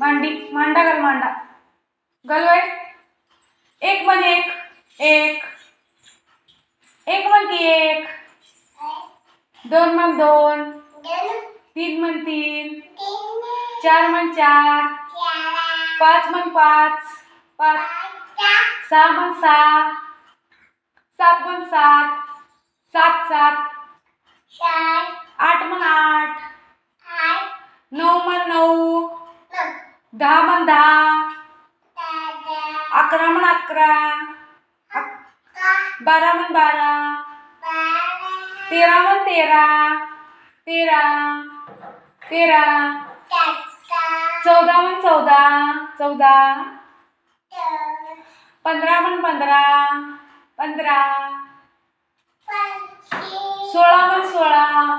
मांडी मांडा घाल मांडा. घाल एक मन एक एक. एक म्हण ती एक. दोन म्हण दोन. तीन म्हण तीन. चार म्हण चार. पाच म्हण पाच. पाच. सहा मन सहा. सात मन सात. सात सात. दहा म्हण दहा अकरा म्हण अकरा अक- बारा म्हण बारा तेरा म्हण तेरा तेरा तेरा चौदा म्हण चौदा चौदा पंधरा म्हण पंधरा पंधरा सोळा म्हण सोळा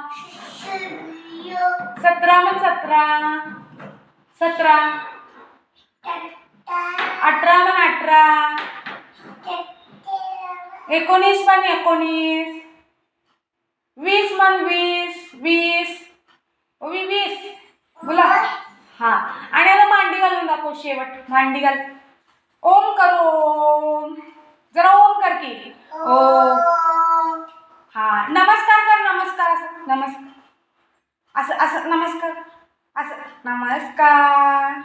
सतरा म्हण सतरा सतरा एकोणीस पण एकोणीस. वीस पण वीस वीस. वी वीस. बोला. हा. आणि आता मांडी घालून दाखव शेवट. मांडी घाल. ओम करो ओम. जरा ओम कर की. ओ. हा. नमस्कार कर नमस्कार. असं नमस्कार. असं असं नमस्कार. असं नमस्कार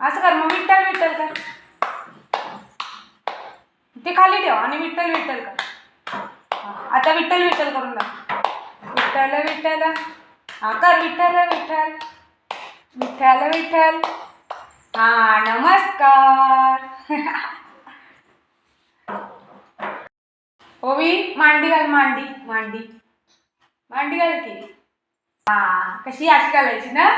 असं कर मग विठ्ठल विठ्ठल कर ते खाली ठेव आणि विठ्ठल विठ्ठल कर. आता विठ्ठल विठ्ठल करून दाख विठ्ठल विठ्ठल. हा कर विठ्ठल विठ्ठल. विठ्ठल विठ्ठल. हा नमस्कार. ओवी मांडी घाल मांडी मांडी. मांडी घाल की. हा कशी अशी घालायची ना?